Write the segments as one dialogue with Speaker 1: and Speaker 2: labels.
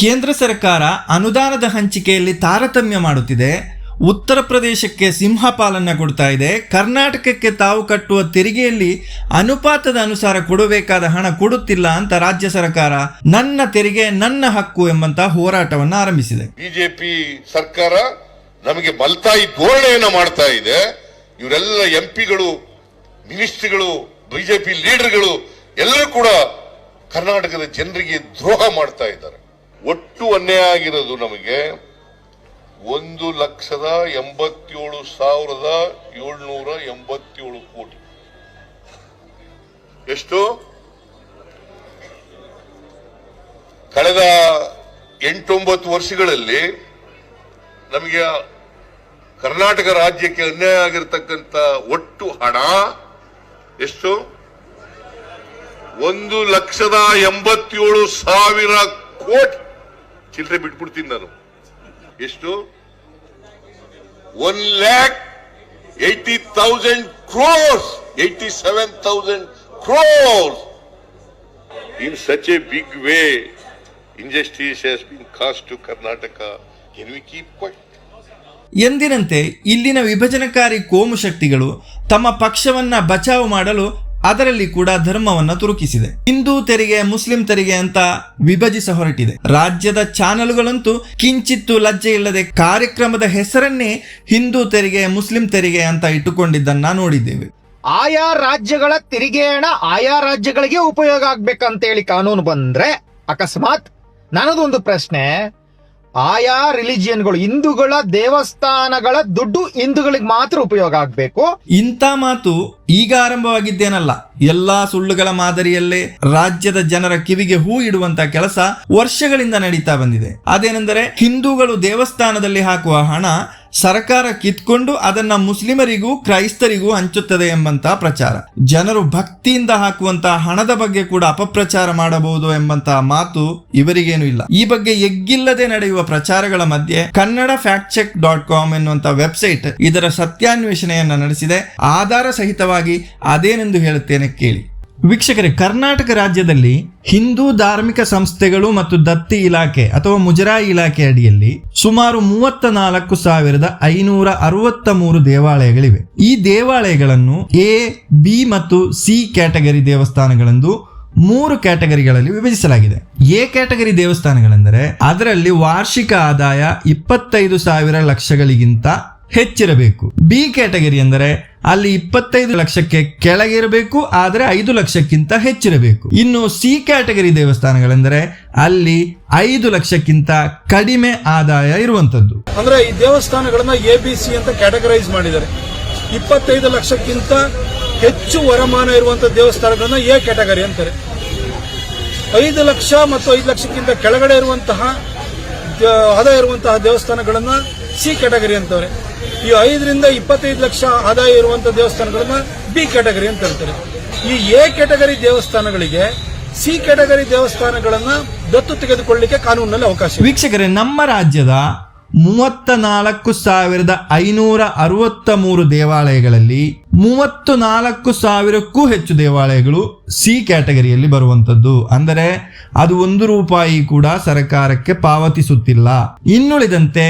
Speaker 1: ಕೇಂದ್ರ ಸರ್ಕಾರ ಅನುದಾನದ ಹಂಚಿಕೆಯಲ್ಲಿ ತಾರತಮ್ಯ ಮಾಡುತ್ತಿದೆ. ಉತ್ತರ ಪ್ರದೇಶಕ್ಕೆ ಸಿಂಹಪಾಲನ್ನ ಕೊಡ್ತಾ ಇದೆ. ಕರ್ನಾಟಕಕ್ಕೆ ತಾವು ಕಟ್ಟುವ ತೆರಿಗೆಯಲ್ಲಿ ಅನುಪಾತದ ಅನುಸಾರ ಕೊಡಬೇಕಾದ ಹಣ ಕೊಡುತ್ತಿಲ್ಲ ಅಂತ ರಾಜ್ಯ ಸರ್ಕಾರ ನನ್ನ ತೆರಿಗೆ, ನನ್ನ ಹಕ್ಕು ಎಂಬಂತ ಹೋರಾಟವನ್ನು ಆರಂಭಿಸಿದೆ.
Speaker 2: ಬಿಜೆಪಿ ಸರ್ಕಾರ ನಮಗೆ ಮಲ್ತಾಯಿ ಧೋರಣೆಯನ್ನು ಮಾಡ್ತಾ ಇದೆ. ಇವರೆಲ್ಲ ಎಂ ಪಿಗಳು ಮಿನಿಸ್ಟ್ರಿಗಳು, ಬಿಜೆಪಿ ಲೀಡರ್ಗಳು ಎಲ್ಲರೂ ಕೂಡ ಕರ್ನಾಟಕದ ಜನರಿಗೆ ದ್ರೋಹ ಮಾಡ್ತಾ ಇದ್ದಾರೆ. ಒಟ್ಟು ಅನ್ಯಾಯ ಆಗಿರೋದು ನಮಗೆ ಒಂದು ಲಕ್ಷದ ಎಂಬತ್ತೇಳು ಸಾವಿರದ ಏಳ್ನೂರ ಎಂಬತ್ತೇಳು ಕೋಟಿ. ಎಷ್ಟು? ಕಳೆದ ಎಂಟೊಂಬತ್ತು ವರ್ಷಗಳಲ್ಲಿ ನಮಗೆ ಕರ್ನಾಟಕ ರಾಜ್ಯಕ್ಕೆ ಅನ್ಯಾಯ ಆಗಿರತಕ್ಕಂತ ಒಟ್ಟು ಹಣ ಎಷ್ಟು? ಒಂದು ಲಕ್ಷದ ಎಂಬತ್ತೇಳು ಸಾವಿರ ಕೋಟಿ. ಚಿಲ್ಲರೆ ಬಿಟ್ಬಿಡ್ತೀನಿ ನಾನು ಎಷ್ಟು one lakh eighty thousand crores eighty seven thousand crores in such a big way industries has been cost to Karnataka. Can we keep quiet?
Speaker 1: ಎಂದಿನಂತೆ ಇಲ್ಲಿನ ವಿಭಜನಕಾರಿ ಕೋಮು ಶಕ್ತಿಗಳು ತಮ್ಮ ಪಕ್ಷವನ್ನ ಬಚಾವು ಮಾಡಲು ಅದರಲ್ಲಿ ಕೂಡ ಧರ್ಮವನ್ನ ತುರುಕಿಸಿದೆ. ಹಿಂದೂ ತೆರಿಗೆ, ಮುಸ್ಲಿಂ ತೆರಿಗೆ ಅಂತ ವಿಭಜಿಸ ಹೊರಟಿದೆ. ರಾಜ್ಯದ ಚಾನೆಲ್ಗಳಂತೂ ಕಿಂಚಿತ್ತು ಲಜ್ಜೆ ಇಲ್ಲದೆ ಕಾರ್ಯಕ್ರಮದ ಹೆಸರನ್ನೇ ಹಿಂದೂ ತೆರಿಗೆ, ಮುಸ್ಲಿಂ ತೆರಿಗೆ ಅಂತ ಇಟ್ಟುಕೊಂಡಿದ್ದನ್ನ ನೋಡಿದ್ದೇವೆ.
Speaker 3: ಆಯಾ ರಾಜ್ಯಗಳ ತೆರಿಗೆ ಹಣ ಆಯಾ ರಾಜ್ಯಗಳಿಗೆ ಉಪಯೋಗ ಆಗ್ಬೇಕಂತೇಳಿ ಕಾನೂನು ಬಂದ್ರೆ ಅಕಸ್ಮಾತ್ ನನದೊಂದು ಪ್ರಶ್ನೆ. ಆಯಾ ರಿಲಿಜಿಯನ್ಗಳು, ಹಿಂದೂಗಳ ದೇವಸ್ಥಾನಗಳ ದುಡ್ಡು ಹಿಂದೂಗಳಿಗೆ ಮಾತ್ರ ಉಪಯೋಗ ಆಗ್ಬೇಕು.
Speaker 1: ಇಂಥ ಮಾತು ಈಗ ಆರಂಭವಾಗಿದ್ದೇನಲ್ಲ. ಎಲ್ಲಾ ಸುಳ್ಳುಗಳ ಮಾದರಿಯಲ್ಲೇ ರಾಜ್ಯದ ಜನರ ಕಿವಿಗೆ ಹೂ ಇಡುವಂತ ಕೆಲಸ ವರ್ಷಗಳಿಂದ ನಡೀತಾ ಬಂದಿದೆ. ಅದೇನೆಂದರೆ ಹಿಂದೂಗಳು ದೇವಸ್ಥಾನದಲ್ಲಿ ಹಾಕುವ ಹಣ ಸರ್ಕಾರ ಕಿತ್ಕೊಂಡು ಅದನ್ನ ಮುಸ್ಲಿಮರಿಗೂ ಕ್ರೈಸ್ತರಿಗೂ ಹಂಚುತ್ತದೆ ಎಂಬಂತ ಪ್ರಚಾರ. ಜನರು ಭಕ್ತಿಯಿಂದ ಹಾಕುವಂತಹ ಹಣದ ಬಗ್ಗೆ ಕೂಡ ಅಪಪ್ರಚಾರ ಮಾಡಬಹುದು ಎಂಬಂತಹ ಮಾತು ಇವರಿಗೇನು ಇಲ್ಲ. ಈ ಬಗ್ಗೆ ಎಗ್ಗಿಲ್ಲದೆ ನಡೆಯುವ ಪ್ರಚಾರಗಳ ಮಧ್ಯೆ Kannada fact check dot com ಎನ್ನುವಂತ ವೆಬ್ಸೈಟ್ ಇದರ ಸತ್ಯಾನ್ವೇಷಣೆಯನ್ನ ನಡೆಸಿದೆ. ಆಧಾರ ಸಹಿತವಾಗಿ ಅದೇನೆಂದು ಹೇಳುತ್ತೇನೆ ಕೇಳಿ. ವೀಕ್ಷಕರೇ, ಕರ್ನಾಟಕ ರಾಜ್ಯದಲ್ಲಿ ಹಿಂದೂ ಧಾರ್ಮಿಕ ಸಂಸ್ಥೆಗಳು ಮತ್ತು ದತ್ತಿ ಇಲಾಖೆ ಅಥವಾ ಮುಜರಾಯಿ ಇಲಾಖೆ ಅಡಿಯಲ್ಲಿ ಸುಮಾರು ಮೂವತ್ತ ನಾಲ್ಕು ಸಾವಿರದ ಐನೂರ ಅರವತ್ತ ಮೂರು ದೇವಾಲಯಗಳಿವೆ. ಈ ದೇವಾಲಯಗಳನ್ನು ಎ, ಬಿ ಮತ್ತು ಸಿ ಕ್ಯಾಟಗರಿ ದೇವಸ್ಥಾನಗಳೆಂದು ಮೂರು ಕ್ಯಾಟಗರಿಗಳಲ್ಲಿ ವಿಭಜಿಸಲಾಗಿದೆ. ಎ ಕ್ಯಾಟಗರಿ ದೇವಸ್ಥಾನಗಳೆಂದರೆ ಅದರಲ್ಲಿ ವಾರ್ಷಿಕ ಆದಾಯ ಇಪ್ಪತ್ತೈದು ಸಾವಿರ ಲಕ್ಷಗಳಿಗಿಂತ ಹೆಚ್ಚಿರಬೇಕು. ಬಿ ಕ್ಯಾಟಗರಿ ಎಂದರೆ ಅಲ್ಲಿ ಇಪ್ಪತ್ತೈದು ಲಕ್ಷಕ್ಕೆ ಕೆಳಗಿರಬೇಕು, ಆದರೆ ಐದು ಲಕ್ಷಕ್ಕಿಂತ ಹೆಚ್ಚಿರಬೇಕು. ಇನ್ನು ಸಿ ಕ್ಯಾಟಗರಿ ದೇವಸ್ಥಾನಗಳೆಂದರೆ ಅಲ್ಲಿ ಐದು ಲಕ್ಷಕ್ಕಿಂತ ಕಡಿಮೆ ಆದಾಯ ಇರುವಂತದ್ದು
Speaker 4: ಅಂದ್ರೆ ಈ ದೇವಸ್ಥಾನಗಳನ್ನ ಎ ಬಿ ಸಿ ಅಂತ ಕ್ಯಾಟಗರೈಸ್ ಮಾಡಿದ್ದಾರೆ. ಇಪ್ಪತ್ತೈದು ಲಕ್ಷಕ್ಕಿಂತ ಹೆಚ್ಚು ವರಮಾನ ಇರುವಂತ ದೇವಸ್ಥಾನಗಳನ್ನ ಎ ಕ್ಯಾಟಗರಿ ಅಂತಾರೆ. ಐದು ಲಕ್ಷ ಮತ್ತು ಐದು ಲಕ್ಷಕ್ಕಿಂತ ಕೆಳಗಡೆ ಇರುವಂತಹ ಆದಾಯ ಇರುವಂತಹ ದೇವಸ್ಥಾನಗಳನ್ನ ಸಿ ಕ್ಯಾಟಗರಿ ಅಂತಾರೆ ಈ ಐದರಿಂದ ಇಪ್ಪತ್ತೈದು ಲಕ್ಷ ಆದಾಯ ಇರುವಂತಹ ದೇವಸ್ಥಾನಗಳನ್ನ ಬಿ ಕ್ಯಾಟಗರಿ ಅಂತ ಹೇಳ್ತಾರೆ ಈ ಎ ಕ್ಯಾಟಗರಿ ದೇವಸ್ಥಾನಗಳಿಗೆ ಸಿ ಕ್ಯಾಟಗರಿ ದೇವಸ್ಥಾನಗಳನ್ನ ದತ್ತು ತೆಗೆದುಕೊಳ್ಳಲಿಕ್ಕೆ ಕಾನೂನಿನಲ್ಲಿ ಅವಕಾಶ.
Speaker 1: ವೀಕ್ಷಕರೇ, ನಮ್ಮ ರಾಜ್ಯದ ಮೂವತ್ತ ನಾಲ್ಕು ಸಾವಿರದ ಐನೂರ ಅರವತ್ತ ಮೂರು ದೇವಾಲಯಗಳಲ್ಲಿ ಮೂವತ್ತು ನಾಲ್ಕು ಸಾವಿರಕ್ಕೂ ಹೆಚ್ಚು ದೇವಾಲಯಗಳು ಸಿ ಕ್ಯಾಟಗರಿಯಲ್ಲಿ ಬರುವಂತದ್ದು ಅಂದರೆ ಅದು ಒಂದು ರೂಪಾಯಿ ಕೂಡ ಸರ್ಕಾರಕ್ಕೆ ಪಾವತಿಸುತ್ತಿಲ್ಲ. ಇನ್ನುಳಿದಂತೆ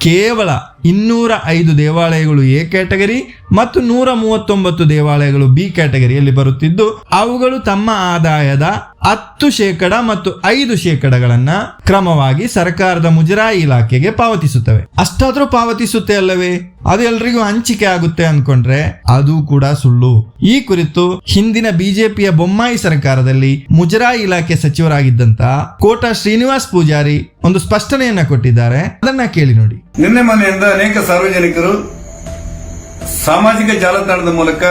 Speaker 1: ಕೇವಲ ಇನ್ನೂರ ಐದು ದೇವಾಲಯಗಳು ಎ ಕ್ಯಾಟಗರಿ ಮತ್ತು ನೂರ ಮೂವತ್ತೊಂಬತ್ತು ದೇವಾಲಯಗಳು ಬಿ ಕ್ಯಾಟಗರಿಯಲ್ಲಿ ಬರುತ್ತಿದ್ದು, ಅವುಗಳು ತಮ್ಮ ಆದಾಯದ ಹತ್ತು ಶೇಕಡ ಮತ್ತು ಐದು ಶೇಕಡಗಳನ್ನ ಕ್ರಮವಾಗಿ ಸರ್ಕಾರದ ಮುಜರಾಯಿ ಇಲಾಖೆಗೆ ಪಾವತಿಸುತ್ತವೆ. ಅಷ್ಟಾದ್ರೂ ಪಾವತಿಸುತ್ತೆ ಅಲ್ಲವೇ? ಅದು ಎಲ್ರಿಗೂ ಹಂಚಿಕೆ ಆಗುತ್ತೆ ಅನ್ಕೊಂಡ್ರೆ ಅದು ಕೂಡ ಸುಳ್ಳು. ಈ ಕುರಿತು ಹಿಂದಿನ ಬಿಜೆಪಿಯ ಬೊಮ್ಮಾಯಿ ಸರ್ಕಾರದಲ್ಲಿ ಮುಜರಾಯಿ ಇಲಾಖೆ ಸಚಿವರಾಗಿದ್ದಂತ ಕೋಟ ಶ್ರೀನಿವಾಸ್ ಪೂಜಾರಿ ಒಂದು ಸ್ಪಷ್ಟನೆಯನ್ನ ಕೊಟ್ಟಿದ್ದಾರೆ. ಅದನ್ನ ಕೇಳಿ ನೋಡಿ.
Speaker 5: ನಿನ್ನೆ ಮನೆಯಿಂದ ಅನೇಕ ಸಾರ್ವಜನಿಕರು ಸಾಮಾಜಿಕ ಜಾಲತಾಣದ ಮೂಲಕ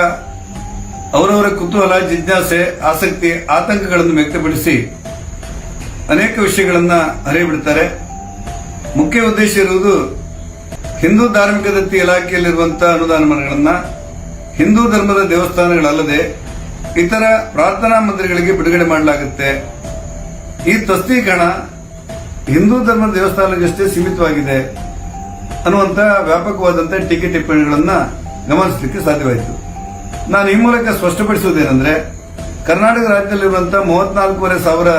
Speaker 5: ಅವರವರ ಕುತೂಹಲ, ಜಿಜ್ಞಾಸೆ, ಆಸಕ್ತಿ, ಆತಂಕಗಳನ್ನು ವ್ಯಕ್ತಪಡಿಸಿ ಅನೇಕ ವಿಷಯಗಳನ್ನು ಹರಿಬಿಡ್ತಾರೆ ಮುಖ್ಯ ಉದ್ದೇಶ ಇರುವುದು ಹಿಂದೂ ಧಾರ್ಮಿಕ ದತ್ತಿ ಇಲಾಖೆಯಲ್ಲಿರುವಂತಹ ಅನುದಾನಗಳನ್ನ ಹಿಂದೂ ಧರ್ಮದ ದೇವಸ್ಥಾನಗಳಲ್ಲದೆ ಇತರ ಪ್ರಾರ್ಥನಾ ಮಂದಿರಗಳಿಗೆ ಬಿಡುಗಡೆ ಮಾಡಲಾಗುತ್ತೆ. ಈ ತಸ್ತೀಕರಣ ಹಿಂದೂ ಧರ್ಮದ ದೇವಸ್ಥಾನಕ್ಕಷ್ಟೇ ಸೀಮಿತವಾಗಿದೆ ಅನ್ನುವಂತಹ ವ್ಯಾಪಕವಾದಂತಹ ಟೀಕೆ ಟಿಪ್ಪಣಿಗಳನ್ನ ಗಮನಿಸಲಿಕ್ಕೆ ಸಾಧ್ಯವಾಯಿತು. ನಾನು ಈ ಮೂಲಕ ಸ್ಪಷ್ಟಪಡಿಸುವುದೇನೆಂದ್ರೆ, ಕರ್ನಾಟಕ ರಾಜ್ಯದಲ್ಲಿರುವಂತಹ ಮೂವತ್ನಾಲ್ಕೂವರೆ ಸಾವಿರ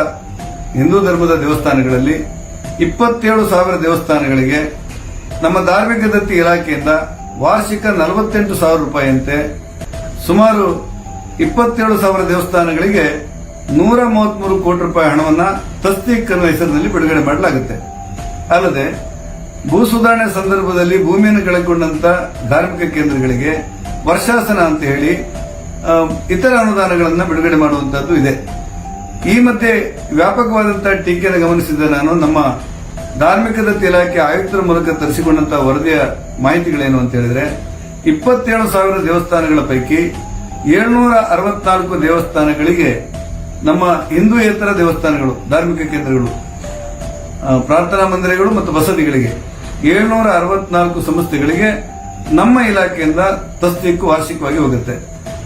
Speaker 5: ಹಿಂದೂ ಧರ್ಮದ ದೇವಸ್ಥಾನಗಳಲ್ಲಿ ಇಪ್ಪತ್ತೇಳು ಸಾವಿರ ದೇವಸ್ಥಾನಗಳಿಗೆ ನಮ್ಮ ಧಾರ್ಮಿಕ ದತ್ತಿ ಇಲಾಖೆಯಿಂದ ವಾರ್ಷಿಕ ನಲವತ್ತೆಂಟು ಸಾವಿರ ರೂಪಾಯಿಯಂತೆ ಸುಮಾರು ಇಪ್ಪತ್ತೇಳು ಸಾವಿರ ದೇವಸ್ಥಾನಗಳಿಗೆ ನೂರ ಮೂವತ್ಮೂರು ಕೋಟಿ ರೂಪಾಯಿ ಹಣವನ್ನ ತಸ್ತೀಕ್ ಹೆಸರಿನಲ್ಲಿ ಬಿಡುಗಡೆ ಮಾಡಲಾಗುತ್ತೆ. ಅಲ್ಲದೆ ಭೂ ಸುಧಾರಣೆ ಸಂದರ್ಭದಲ್ಲಿ ಭೂಮಿಯನ್ನು ಕಳೆದುಕೊಂಡಂತ ಧಾರ್ಮಿಕ ಕೇಂದ್ರಗಳಿಗೆ ವರ್ಷಾಸನ ಅಂತ ಹೇಳಿ ಇತರ ಅನುದಾನಗಳನ್ನು ಬಿಡುಗಡೆ ಮಾಡುವಂತದ್ದು ಇದೆ. ಈ ಮಧ್ಯೆ ವ್ಯಾಪಕವಾದಂತಹ ಟೀಕೆಯನ್ನು ಗಮನಿಸಿದ ನಾನು, ನಮ್ಮ ಧಾರ್ಮಿಕ ದತ್ತಿ ಇಲಾಖೆ ಆಯುಕ್ತರ ಮೂಲಕ ತರಿಸಿಕೊಂಡಂತಹ ವರದಿಯ ಮಾಹಿತಿಗಳೇನು ಅಂತ ಹೇಳಿದ್ರೆ, ಇಪ್ಪತ್ತೇಳು ಸಾವಿರ ದೇವಸ್ಥಾನಗಳ ಪೈಕಿ ಏಳ್ನೂರ ಅರವತ್ನಾಲ್ಕು ದೇವಸ್ಥಾನಗಳಿಗೆ ನಮ್ಮ ಹಿಂದೂಯೇತರ ದೇವಸ್ಥಾನಗಳು, ಧಾರ್ಮಿಕ ಕೇಂದ್ರಗಳು ಪ್ರಾರ್ಥನಾ ಮಂದಿರಗಳು ಮತ್ತು ಬಸದಿಗಳಿಗೆ ಏಳ್ನೂರ ಅರವತ್ನಾಲ್ಕು ಸಂಸ್ಥೆಗಳಿಗೆ ನಮ್ಮ ಇಲಾಖೆಯಿಂದ ತಸ್ತಿಕ್ಕು ವಾರ್ಷಿಕವಾಗಿ ಹೋಗುತ್ತೆ.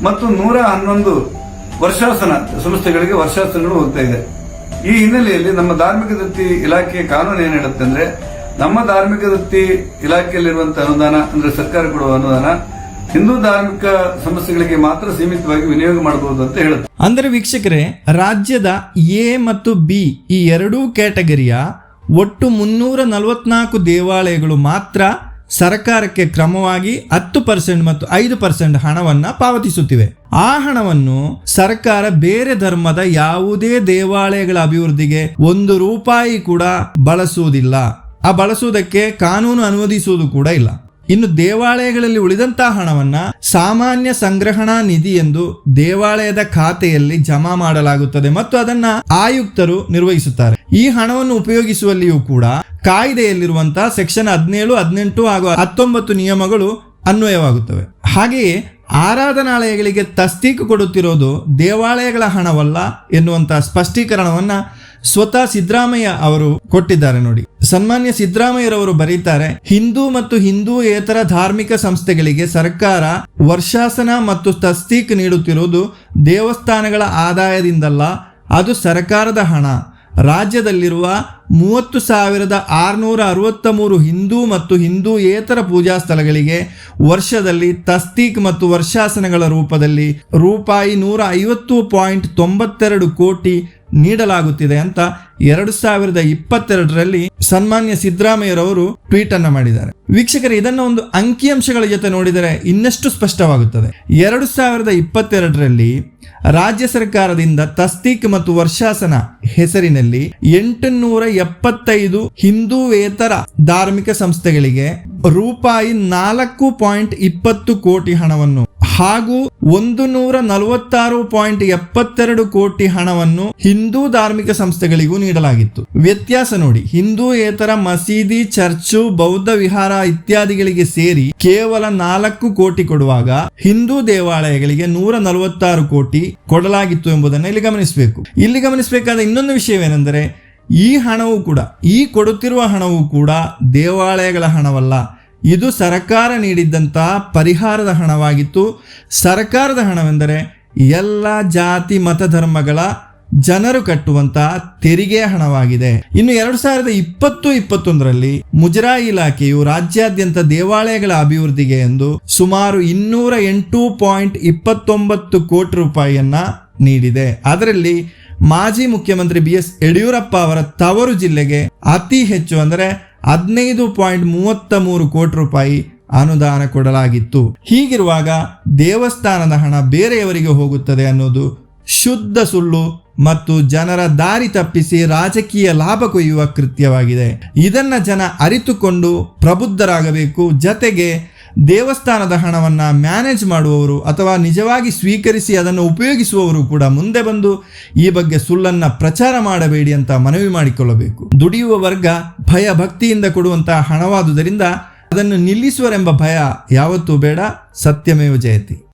Speaker 5: ಮತ್ತು ನೂರ ಹನ್ನೊಂದು ವರ್ಷಾಸನ ಸಂಸ್ಥೆಗಳಿಗೆ ವರ್ಷಾಸನಗಳು ಹೋಗ್ತಾ ಇದೆ. ಈ ಹಿನ್ನೆಲೆಯಲ್ಲಿ ನಮ್ಮ ಧಾರ್ಮಿಕ ದತ್ತಿ ಇಲಾಖೆಯ ಕಾನೂನು ಏನ್ ಹೇಳುತ್ತೆ ಅಂದ್ರೆ, ನಮ್ಮ ಧಾರ್ಮಿಕ ದತ್ತಿ ಇಲಾಖೆಯಲ್ಲಿರುವಂತಹ ಅನುದಾನ ಅಂದ್ರೆ ಸರ್ಕಾರ ಕೊಡುವ ಅನುದಾನ, ಹಿಂದೂ ಧಾರ್ಮಿಕ ಸಮಸ್ಯೆಗಳಿಗೆ ಮಾತ್ರ ಸೀಮಿತವಾಗಿ ವಿನಿಯೋಗ ಮಾಡಬಹುದು ಅಂತ ಹೇಳುತ್ತೆ.
Speaker 1: ಅಂದರೆ ವೀಕ್ಷಕರೇ, ರಾಜ್ಯದ ಎ ಮತ್ತು ಬಿ ಈ ಎರಡೂ ಕ್ಯಾಟಗರಿಯ ಒಟ್ಟು ಮುನ್ನೂರ ನಲವತ್ನಾಲ್ಕು ದೇವಾಲಯಗಳು ಮಾತ್ರ ಸರ್ಕಾರಕ್ಕೆ ಕ್ರಮವಾಗಿ ಹತ್ತು ಪರ್ಸೆಂಟ್ ಮತ್ತು ಐದು ಪರ್ಸೆಂಟ್ ಹಣವನ್ನ ಪಾವತಿಸುತ್ತಿವೆ. ಆ ಹಣವನ್ನು ಸರ್ಕಾರ ಬೇರೆ ಧರ್ಮದ ಯಾವುದೇ ದೇವಾಲಯಗಳ ಅಭಿವೃದ್ಧಿಗೆ ಒಂದು ರೂಪಾಯಿ ಕೂಡ ಬಳಸುವುದಿಲ್ಲ. ಆ ಬಳಸುವುದಕ್ಕೆ ಕಾನೂನು ಅನುವದಿಸುವುದು ಕೂಡ ಇಲ್ಲ. ಇನ್ನು ದೇವಾಲಯಗಳಲ್ಲಿ ಉಳಿದಂತಹ ಹಣವನ್ನ ಸಾಮಾನ್ಯ ಸಂಗ್ರಹಣಾ ನಿಧಿ ಎಂದು ದೇವಾಲಯದ ಖಾತೆಯಲ್ಲಿ ಜಮಾ ಮಾಡಲಾಗುತ್ತದೆ ಮತ್ತು ಅದನ್ನ ಆಯುಕ್ತರು ನಿರ್ವಹಿಸುತ್ತಾರೆ. ಈ ಹಣವನ್ನು ಉಪಯೋಗಿಸುವಲ್ಲಿಯೂ ಕೂಡ ಕಾಯ್ದೆಯಲ್ಲಿರುವಂತಹ ಸೆಕ್ಷನ್ ಹದಿನೇಳು, ಹದಿನೆಂಟು ಹಾಗೂ ಹತ್ತೊಂಬತ್ತು ನಿಯಮಗಳು ಅನ್ವಯವಾಗುತ್ತವೆ. ಹಾಗೆಯೇ ಆರಾಧನಾಲಯಗಳಿಗೆ ತಸ್ತೀಕು ಕೊಡುತ್ತಿರೋದು ದೇವಾಲಯಗಳ ಹಣವಲ್ಲ ಎನ್ನುವಂತಹ ಸ್ಪಷ್ಟೀಕರಣವನ್ನ ಸ್ವತಃ ಸಿದ್ದರಾಮಯ್ಯ ಅವರು ಕೊಟ್ಟಿದ್ದಾರೆ ನೋಡಿ. ಸನ್ಮಾನ್ಯ ಸಿದ್ದರಾಮಯ್ಯರವರು ಬರೀತಾರೆ, ಹಿಂದೂ ಮತ್ತು ಹಿಂದೂ ಇತರ ಧಾರ್ಮಿಕ ಸಂಸ್ಥೆಗಳಿಗೆ ಸರ್ಕಾರ ವರ್ಷಾಸನ ಮತ್ತು ತಸ್ತೀಕ್ ನೀಡುತ್ತಿರುವುದು ದೇವಸ್ಥಾನಗಳ ಆದಾಯದಿಂದಲ್ಲ, ಅದು ಸರ್ಕಾರದ ಹಣ. ರಾಜ್ಯದಲ್ಲಿರುವ ಮೂವತ್ತು ಸಾವಿರದ ಆರುನೂರ ಅರವತ್ತ ಮೂರು ಹಿಂದೂ ಮತ್ತು ಹಿಂದೂಯೇತರ ಪೂಜಾ ಸ್ಥಳಗಳಿಗೆ ವರ್ಷದಲ್ಲಿ ತಸ್ತೀಕ್ ಮತ್ತು ವರ್ಷಾಸನಗಳ ರೂಪದಲ್ಲಿ ರೂಪಾಯಿ ನೂರ ಐವತ್ತು ಪಾಯಿಂಟ್ ತೊಂಬತ್ತೆರಡು ಕೋಟಿ ನೀಡಲಾಗುತ್ತಿದೆ ಅಂತ ಎರಡು ಸಾವಿರದ ಇಪ್ಪತ್ತೆರಡರಲ್ಲಿ ಸನ್ಮಾನ್ಯ ಸಿದ್ದರಾಮಯ್ಯರವರು ಟ್ವೀಟ್ ಅನ್ನು ಮಾಡಿದ್ದಾರೆ. ವೀಕ್ಷಕರು, ಇದನ್ನು ಒಂದು ಅಂಕಿಅಂಶಗಳ ಜೊತೆ ನೋಡಿದರೆ ಇನ್ನಷ್ಟು ಸ್ಪಷ್ಟವಾಗುತ್ತದೆ. ಎರಡು ಸಾವಿರದ ಇಪ್ಪತ್ತೆರಡರಲ್ಲಿ ರಾಜ್ಯ ಸರ್ಕಾರದಿಂದ ತಸ್ತೀಕ್ ಮತ್ತು ವರ್ಷಾಸನ ಹೆಸರಿನಲ್ಲಿ ಎಂಟುನೂರ ಎಪ್ಪತ್ತೈದು ಹಿಂದೂವೇತರ ಧಾರ್ಮಿಕ ಸಂಸ್ಥೆಗಳಿಗೆ ರೂಪಾಯಿ ನಾಲ್ಕು ಪಾಯಿಂಟ್ ಇಪ್ಪತ್ತು ಕೋಟಿ ಹಣವನ್ನು ಹಾಗೂ ಒಂದು ನೂರ ನಲವತ್ತಾರು ಪಾಯಿಂಟ್ ಎಪ್ಪತ್ತೆರಡು ಕೋಟಿ ಹಣವನ್ನು ಹಿಂದೂ ಧಾರ್ಮಿಕ ಸಂಸ್ಥೆಗಳಿಗೂ ನೀಡಲಾಗಿತ್ತು. ವ್ಯತ್ಯಾಸ ನೋಡಿ, ಹಿಂದೂಯೇತರ ಮಸೀದಿ, ಚರ್ಚು, ಬೌದ್ಧ ವಿಹಾರ ಇತ್ಯಾದಿಗಳಿಗೆ ಸೇರಿ ಕೇವಲ ನಾಲ್ಕು ಕೋಟಿ ಕೊಡುವಾಗ ಹಿಂದೂ ದೇವಾಲಯಗಳಿಗೆ ನೂರ ನಲವತ್ತಾರು ಕೋಟಿ ಕೊಡಲಾಗಿತ್ತು ಎಂಬುದನ್ನು ಇಲ್ಲಿ ಗಮನಿಸಬೇಕು. ಇಲ್ಲಿ ಗಮನಿಸಬೇಕಾದ ಇನ್ನೊಂದು ವಿಷಯವೇನೆಂದರೆ ಈ ಹಣವು ಕೂಡ, ಈ ಕೊಡುತ್ತಿರುವ ಹಣವು ಕೂಡ ದೇವಾಲಯಗಳ ಹಣವಲ್ಲ. ಇದು ಸರ್ಕಾರ ನೀಡಿದ್ದಂತಹ ಪರಿಹಾರದ ಹಣವಾಗಿತ್ತು. ಸರ್ಕಾರದ ಹಣವೆಂದರೆ ಎಲ್ಲ ಜಾತಿ ಮತ ಧರ್ಮಗಳ ಜನರು ಕಟ್ಟುವಂತಹ ತೆರಿಗೆ ಹಣವಾಗಿದೆ. ಇನ್ನು ಎರಡು ಸಾವಿರದ ಇಪ್ಪತ್ತು, ಇಪ್ಪತ್ತೊಂದರಲ್ಲಿ ಮುಜರಾಯಿ ಇಲಾಖೆಯು ರಾಜ್ಯಾದ್ಯಂತ ದೇವಾಲಯಗಳ ಅಭಿವೃದ್ಧಿಗೆ ಎಂದು ಸುಮಾರು ಇನ್ನೂರ ಎಂಟು ಪಾಯಿಂಟ್ ಇಪ್ಪತ್ತೊಂಬತ್ತು ಕೋಟಿ ರೂಪಾಯಿಯನ್ನ ನೀಡಿದೆ. ಅದರಲ್ಲಿ ಮಾಜಿ ಮುಖ್ಯಮಂತ್ರಿ ಬಿ ಎಸ್ ಯಡಿಯೂರಪ್ಪ ಅವರ ತವರು ಜಿಲ್ಲೆಗೆ ಅತಿ ಹೆಚ್ಚು ಅಂದರೆ ಹದಿನೈದು ಪಾಯಿಂಟ್ ಮೂವತ್ತ ಮೂರು ಕೋಟಿ ರೂಪಾಯಿ ಅನುದಾನ ಕೊಡಲಾಗಿತ್ತು. ಹೀಗಿರುವಾಗ ದೇವಸ್ಥಾನದ ಹಣ ಬೇರೆಯವರಿಗೆ ಹೋಗುತ್ತದೆ ಅನ್ನೋದು ಶುದ್ಧ ಸುಳ್ಳು ಮತ್ತು ಜನರ ದಾರಿ ತಪ್ಪಿಸಿ ರಾಜಕೀಯ ಲಾಭ ಕೊಯ್ಯುವ ಕೃತ್ಯವಾಗಿದೆ. ಇದನ್ನ ಜನ ಅರಿತುಕೊಂಡು ಪ್ರಬುದ್ಧರಾಗಬೇಕು. ಜತೆಗೆ ದೇವಸ್ಥಾನದ ಹಣವನ್ನು ಮ್ಯಾನೇಜ್ ಮಾಡುವವರು ಅಥವಾ ನಿಜವಾಗಿ ಸ್ವೀಕರಿಸಿ ಅದನ್ನು ಉಪಯೋಗಿಸುವವರು ಕೂಡ ಮುಂದೆ ಬಂದು ಈ ಬಗ್ಗೆ ಸುಳ್ಳನ್ನು ಪ್ರಚಾರ ಮಾಡಬೇಡಿ ಅಂತ ಮನವಿ ಮಾಡಿಕೊಳ್ಳಬೇಕು. ದುಡಿಯುವ ವರ್ಗ ಭಯ ಭಕ್ತಿಯಿಂದ ಕೊಡುವಂತಹ ಹಣವಾದುದರಿಂದ ಅದನ್ನು ನಿಲ್ಲಿಸುವರೆಂಬ ಭಯ ಯಾವತ್ತೂ ಬೇಡ. ಸತ್ಯಮೇವ ಜಯತಿ.